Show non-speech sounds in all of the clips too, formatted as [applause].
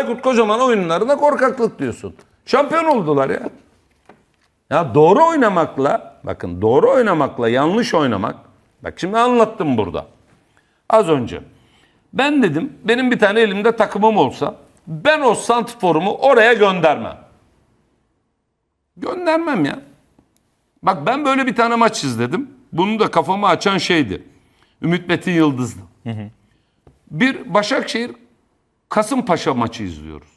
Aykut Kocaman oyunlarına korkaklık diyorsun. Şampiyon oldular ya. Ya doğru oynamakla, bakın doğru oynamakla yanlış oynamak. Bak şimdi anlattım burada. Az önce. Ben dedim benim bir tane elimde takımım olsa ben o santiforumu oraya göndermem. Göndermem ya. Bak ben böyle bir tane maç izledim. Bunu da kafamı açan şeydi. Ümit Metin Yıldız'dı. Bir Başakşehir Kasımpaşa maçı izliyoruz.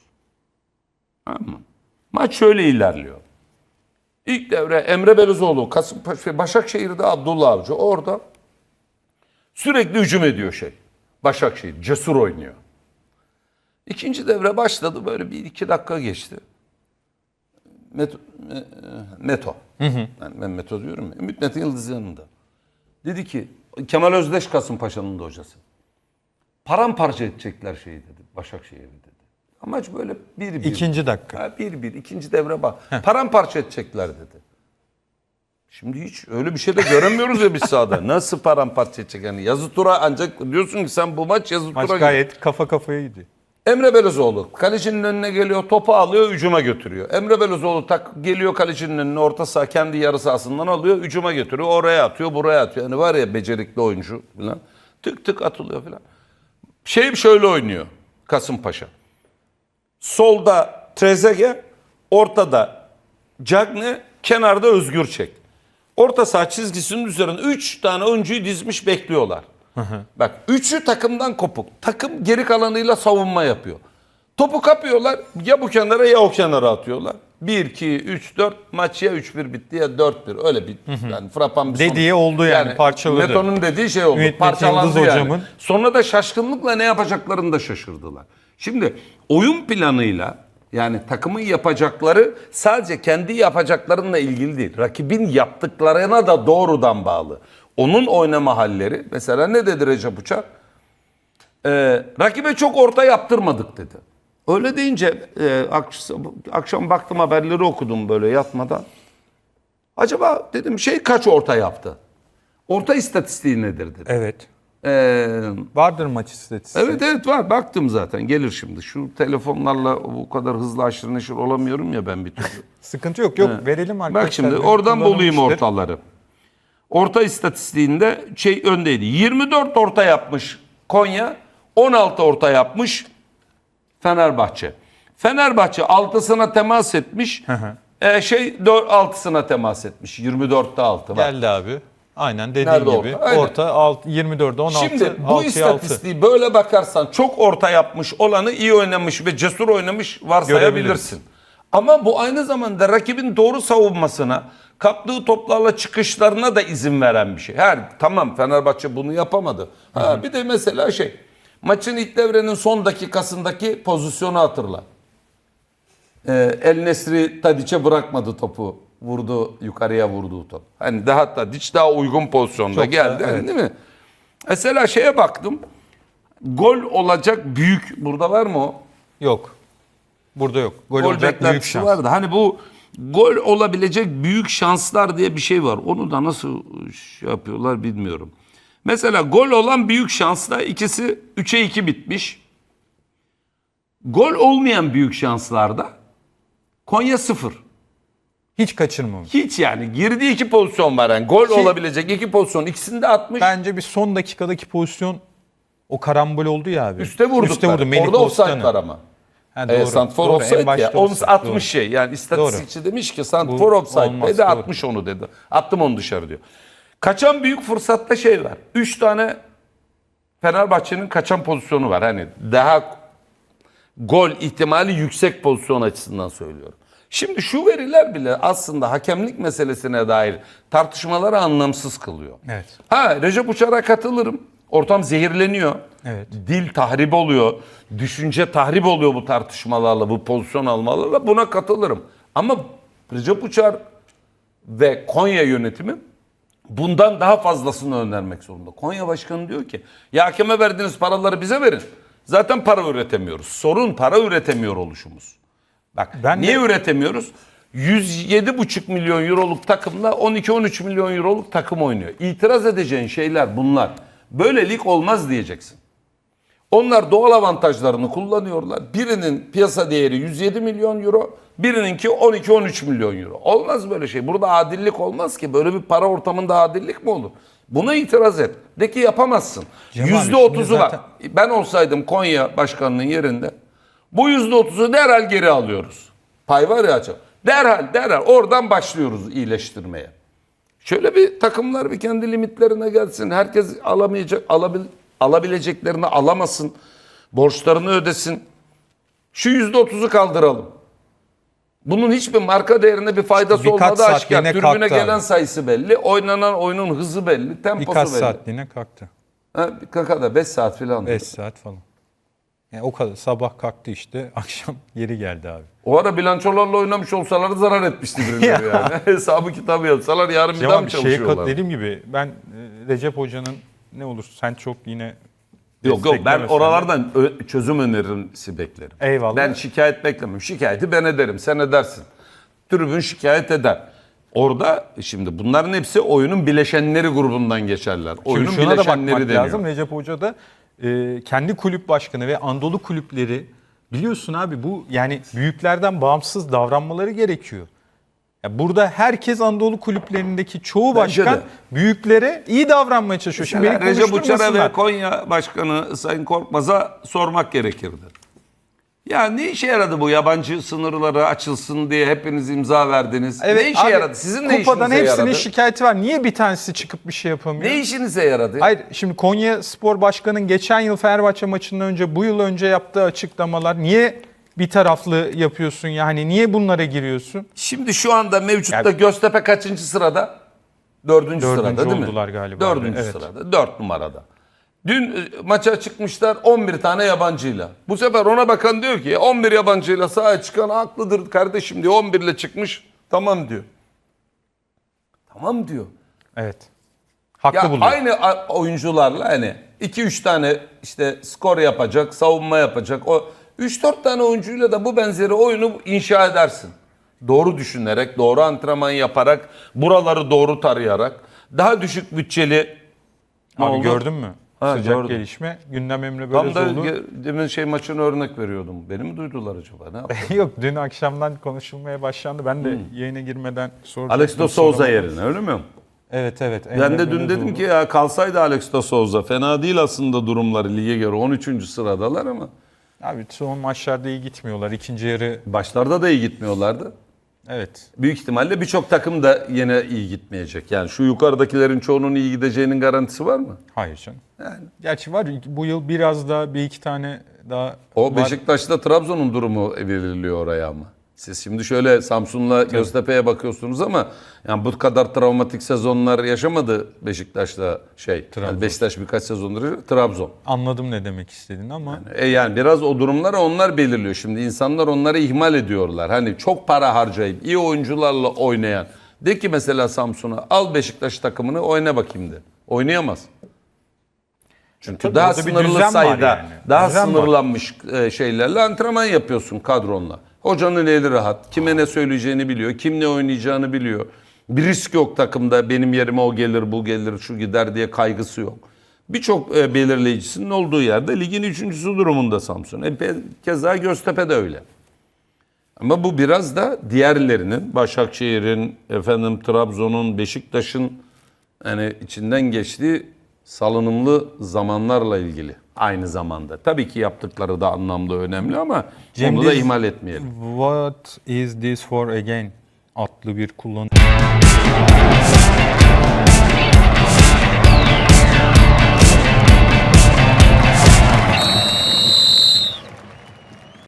Tamam mı? Maç şöyle ilerliyor. İlk devre Emre Belözoğlu, Kasımpaşa, Başakşehir'de Abdullah Avcı orada sürekli hücum ediyor şey. Başakşehir cesur oynuyor. İkinci devre başladı böyle bir iki dakika geçti. Meto, Me- Meto. Yani ben Meto diyorum ya. Ümit Metin Yıldız yanında. Dedi ki Kemal Özdeş Kasımpaşa'nın da hocası. Paramparça edecekler şeyi dedi. Başakşehir'i dedi. Amaç böyle bir bir. İkinci dakika. Ha, bir bir. ikinci devre bak. Paramparça edecekler dedi. Şimdi hiç öyle bir şey de göremiyoruz ya biz sahada. [laughs] Nasıl paramparça edecek? Yani yazı tura ancak diyorsun ki sen bu maç yazı Maç tura gayet kafa kafaya gidiyor. Emre Belözoğlu kalecinin önüne geliyor, topu alıyor, hücuma götürüyor. Emre Belözoğlu tak geliyor kalecinin önüne orta saha kendi yarı sahasından alıyor, hücuma götürüyor. Oraya atıyor, buraya atıyor. Yani var ya becerikli oyuncu falan. Tık tık atılıyor falan. Şey şöyle oynuyor Kasımpaşa. Solda Trezeguet, ortada Cagne, kenarda Özgür Çek. Orta saha çizgisinin üzerine 3 tane oyuncuyu dizmiş bekliyorlar. Bak üçü takımdan kopuk. Takım geri kalanıyla savunma yapıyor. Topu kapıyorlar ya bu kenara ya o kenara atıyorlar. 1, 2, 3, 4 maç ya 3-1 bitti ya 4-1 öyle bir yani frapan bir son- Dediği oldu yani, parçaladı. Meto'nun dediği şey oldu. Ümit Metin parçalandı Yıldız yani. hocamın. Sonra da şaşkınlıkla ne yapacaklarını da şaşırdılar. Şimdi oyun planıyla yani takımın yapacakları sadece kendi yapacaklarınla ilgili değil. Rakibin yaptıklarına da doğrudan bağlı. Onun oynama halleri mesela ne dedi Recep Uçar? Ee, rakibe çok orta yaptırmadık dedi. Öyle deyince e, akşam, akşam baktım haberleri okudum böyle yatmadan. Acaba dedim şey kaç orta yaptı? Orta istatistiği nedir dedim. Evet. Ee, Vardır maç istatistiği. evet evet var baktım zaten gelir şimdi. Şu telefonlarla bu kadar hızlı aşırı neşir olamıyorum ya ben bir türlü. [laughs] Sıkıntı yok. Yok verelim arkadaşlar. Bak şimdi oradan bulayım ortaları. Orta istatistiğinde şey öndeydi. 24 orta yapmış Konya, 16 orta yapmış Fenerbahçe. Fenerbahçe 6'sına temas etmiş. E, şey 4 6'sına temas etmiş. 24'te 6 var. Geldi abi. Aynen dediğin Nerede gibi. orta? Aynen. Orta, alt, 24'de 16, Şimdi bu 6'ya 6. istatistiği böyle bakarsan çok orta yapmış olanı iyi oynamış ve cesur oynamış varsayabilirsin. Ama bu aynı zamanda rakibin doğru savunmasına, kaptığı toplarla çıkışlarına da izin veren bir şey. Her tamam Fenerbahçe bunu yapamadı. Ha, bir de mesela şey maçın ilk devrenin son dakikasındaki pozisyonu hatırla. Ee, El Nesri Tadiç'e bırakmadı topu. Vurdu yukarıya vurduğu top. Hani daha Tadiç daha uygun pozisyonda Çok geldi. daha, hani evet. Değil mi? Mesela şeye baktım. Gol olacak büyük burada var mı o? Yok. Burada yok. Gol, Gol olacak büyük şans. vardı. Hani bu gol olabilecek büyük şanslar diye bir şey var. Onu da nasıl şey yapıyorlar bilmiyorum. Mesela gol olan büyük şanslar ikisi 3'e 2 bitmiş. Gol olmayan büyük şanslarda Konya 0. Hiç kaçırmamış. Hiç yani girdiği iki pozisyon var yani. Gol Ki- olabilecek iki pozisyon. İkisini de atmış. Bence bir son dakikadaki pozisyon o karambol oldu ya abi. Üste vurduk. Üste vurdu. Melih Orada offside Bozkan'ı. var ama. Ha, E. Santfor Doğru, en offside başta ya. Onu offside, 60 doğru. şey. Yani istatistikçi demiş ki Santfor Bu offside olmaz, dedi doğru. 60 onu dedi. Attım onu dışarı diyor. Kaçan büyük fırsatta şey var. 3 tane Fenerbahçe'nin kaçan pozisyonu var. Hani daha gol ihtimali yüksek pozisyon açısından söylüyorum. Şimdi şu veriler bile aslında hakemlik meselesine dair tartışmaları anlamsız kılıyor. Evet. Ha Recep Uçar'a katılırım. Ortam zehirleniyor. Evet. Dil tahrip oluyor. Düşünce tahrip oluyor bu tartışmalarla, bu pozisyon almalarla. Buna katılırım. Ama Recep Uçar ve Konya yönetimi bundan daha fazlasını önermek zorunda. Konya Başkanı diyor ki ya hakeme verdiğiniz paraları bize verin. Zaten para üretemiyoruz. Sorun para üretemiyor oluşumuz. Bak Ben niye de- üretemiyoruz? 107,5 milyon euroluk takımla 12-13 milyon euroluk takım oynuyor. İtiraz edeceğin şeyler bunlar. Böyle lig olmaz diyeceksin. Onlar doğal avantajlarını kullanıyorlar. Birinin piyasa değeri 107 milyon euro, birininki 12-13 milyon euro. Olmaz böyle şey. Burada adillik olmaz ki. Böyle bir para ortamında adillik mi olur? Buna itiraz et. De ki yapamazsın. Yüzde otuzu var. Ben olsaydım Konya başkanının yerinde bu yüzde otuzu derhal geri alıyoruz. Pay var ya açık. Derhal derhal oradan başlıyoruz iyileştirmeye. Şöyle bir takımlar bir kendi limitlerine gelsin. Herkes alamayacak, alabil, alabileceklerini alamasın. Borçlarını ödesin. Şu yüzde otuzu kaldıralım. Bunun hiçbir marka değerine bir faydası Birkaç olmadığı aşikar. kalktı gelen abi. sayısı belli. Oynanan oyunun hızı belli. Temposu Birkaç belli. saatliğine kalktı. Ha, kadar 5 saat falan. 5 saat falan. Yani o kadar sabah kalktı işte [laughs] akşam geri geldi abi. O ara bilançolarla oynamış olsalar zarar etmişti birileri [laughs] yani. [laughs] Hesabı kitabı yapsalar yarın bir daha mı şeye çalışıyorlar? kat dediğim gibi ben e, Recep Hoca'nın ne olur sen çok yine Yok yok ben desteklemesen oralardan ö- çözüm önerisi beklerim. Eyvallah. Ben şikayet beklemem. Şikayeti ben ederim. Sen edersin. Tribün şikayet eder. Orada şimdi bunların hepsi oyunun bileşenleri grubundan geçerler. Şimdi Oyunun şuna da bileşenleri bakmak deniyor. lazım. Recep Hoca da e, kendi kulüp başkanı ve Anadolu kulüpleri biliyorsun abi bu yani büyüklerden bağımsız davranmaları gerekiyor. Ya burada herkes Anadolu kulüplerindeki çoğu Bence başkan de. büyükleri iyi davranmaya çalışıyor. Şimdi beni Recep Uçar'a ve Konya Başkanı Sayın Korkmaz'a sormak gerekirdi. Ya ne işe yaradı bu yabancı sınırları açılsın diye hepiniz imza verdiniz? ne işe abi, yaradı? Sizin ne Kupadan işinize hepsinin yaradı? şikayeti var. Niye bir tanesi çıkıp bir şey yapamıyor? Ne işinize yaradı? Hayır şimdi Konya Spor Başkanı'nın geçen yıl Fenerbahçe maçından önce bu yıl önce yaptığı açıklamalar niye bir taraflı yapıyorsun yani niye bunlara giriyorsun? Şimdi şu anda mevcutta Yani- Göztepe kaçıncı sırada? Dördüncü, Dördüncü sırada değil mi? oldular galiba. Dördüncü Evet. sırada. Dört numarada. Dün e, maça çıkmışlar 11 tane yabancıyla. Bu sefer ona bakan diyor ki 11 yabancıyla sahaya çıkan haklıdır kardeşim diyor. 11 ile çıkmış. Tamam diyor. Tamam diyor. Evet. Haklı Ya buluyor. aynı oyuncularla hani 2-3 tane işte skor yapacak, savunma yapacak. O 3-4 tane oyuncuyla da bu benzeri oyunu inşa edersin. Doğru düşünerek, doğru antrenman yaparak, buraları doğru tarayarak, daha düşük bütçeli Abi oldu? gördün mü? Ha, Sıcak gördüm. gelişme. Gündem Emre Tam da Belözoğlu. ge- demin şey maçını örnek veriyordum. Beni mi duydular acaba? Ne yaptı? [laughs] Yok dün akşamdan konuşulmaya başlandı. Ben de yayına girmeden sordum. Alex de Souza yerine öyle mi? Evet evet. Ben de dün dedim ki ya kalsaydı Alex de Souza fena değil aslında durumları lige göre 13. sıradalar ama Abi son maçlarda iyi gitmiyorlar. İkinci yarı başlarda da iyi gitmiyorlardı. evet. Büyük ihtimalle birçok takım da yine iyi gitmeyecek. Yani şu yukarıdakilerin çoğunun iyi gideceğinin garantisi var mı? Hayır canım. Gerçi var bu yıl biraz daha bir iki tane daha O. Beşiktaş'ta Trabzon'un durumu veriliyor oraya ama. Siz şimdi şöyle Samsun'la Göztepe'ye bakıyorsunuz ama yani bu kadar travmatik sezonlar yaşamadı Beşiktaş'ta şey. Yani Beşiktaş birkaç sezondur Trabzon. Anladım ne demek istediğini ama E yani biraz o durumları onlar belirliyor. Şimdi insanlar onları ihmal ediyorlar. Hani çok para harcayıp iyi oyuncularla oynayan. De ki mesela Samsun'a al Beşiktaş takımını oyna bakayım de. Oynayamaz. Çünkü Tabii daha sınırlı var sayıda, yani. daha Düzen var. sınırlanmış e, şeylerle antrenman yapıyorsun kadronla. Hocanın eli rahat. Kime ne söyleyeceğini biliyor. Kim ne oynayacağını biliyor. Bir risk yok takımda. Benim yerime o gelir, bu gelir, şu gider diye kaygısı yok. Birçok e, belirleyicisinin olduğu yerde ligin üçüncüsü durumunda Samsun. E, keza Göztepe de öyle. Ama bu biraz da diğerlerinin, Başakşehir'in, efendim Trabzon'un, Beşiktaş'ın yani içinden geçtiği salınımlı zamanlarla ilgili aynı zamanda. Tabii ki yaptıkları da anlamda önemli ama Cem onu da ihmal etmeyelim. What is this for again adlı bir kullanım.